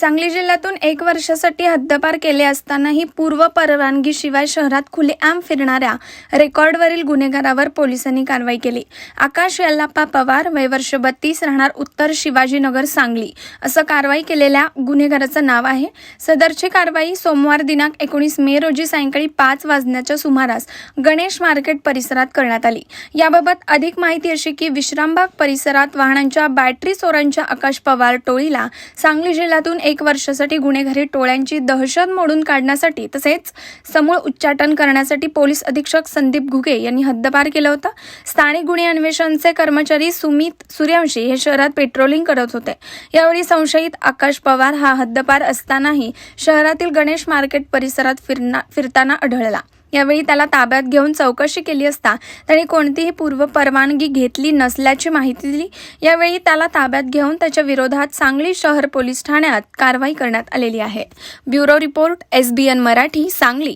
सांगली जिल्ह्यातून एक वर्षासाठी हद्दपार केले असतानाही पूर्व परवानगीशिवाय शहरात खुलेआम फिरणाऱ्या रेकॉर्डवरील गुन्हेगारावर पोलिसांनी कारवाई केली. आकाश यल्लाप्पा पवार वय वर्ष बत्तीस राहणार उत्तर शिवाजीनगर सांगली. असं कारवाई केलेल्या गुन्हेगाराचं नाव आहे. सदरची कारवाई सोमवार दिनांक एकोणीस मे रोजी सायंकाळी पाच वाजण्याच्या सुमारास गणेश मार्केट परिसरात करण्यात आली. याबाबत अधिक माहिती अशी की विश्रामबाग परिसरात वाहनांच्या बॅटरी चोरांच्या आकाश पवार टोळीला सांगली जिल्ह्यातून एक वर्षासाठी गुन्हेगारी टोळ्यांची दहशत मोडून काढण्यासाठी तसेच समूळ उच्चाटन करण्यासाठी पोलीस अधीक्षक संदीप घुगे यांनी हद्दपार केलं होतं. स्थानिक गुन्हे अन्वेषणचे कर्मचारी सुमित सूर्यवंशी हे शहरात पेट्रोलिंग करत होते. यावेळी संशयित आकाश पवार हा हद्दपार असतानाही शहरातील गणेश मार्केट परिसरात फिरना फिरताना आढळला. यावेळी त्याला ताब्यात घेऊन चौकशी केली असता त्याने कोणतीही पूर्व परवानगी घेतली नसल्याची माहिती दिली. यावेळी त्याला ताब्यात घेऊन त्याच्या विरोधात सांगली शहर पोलीस ठाण्यात कारवाई करण्यात आलेली आहे. Bureau report S B N Marathi Sangli.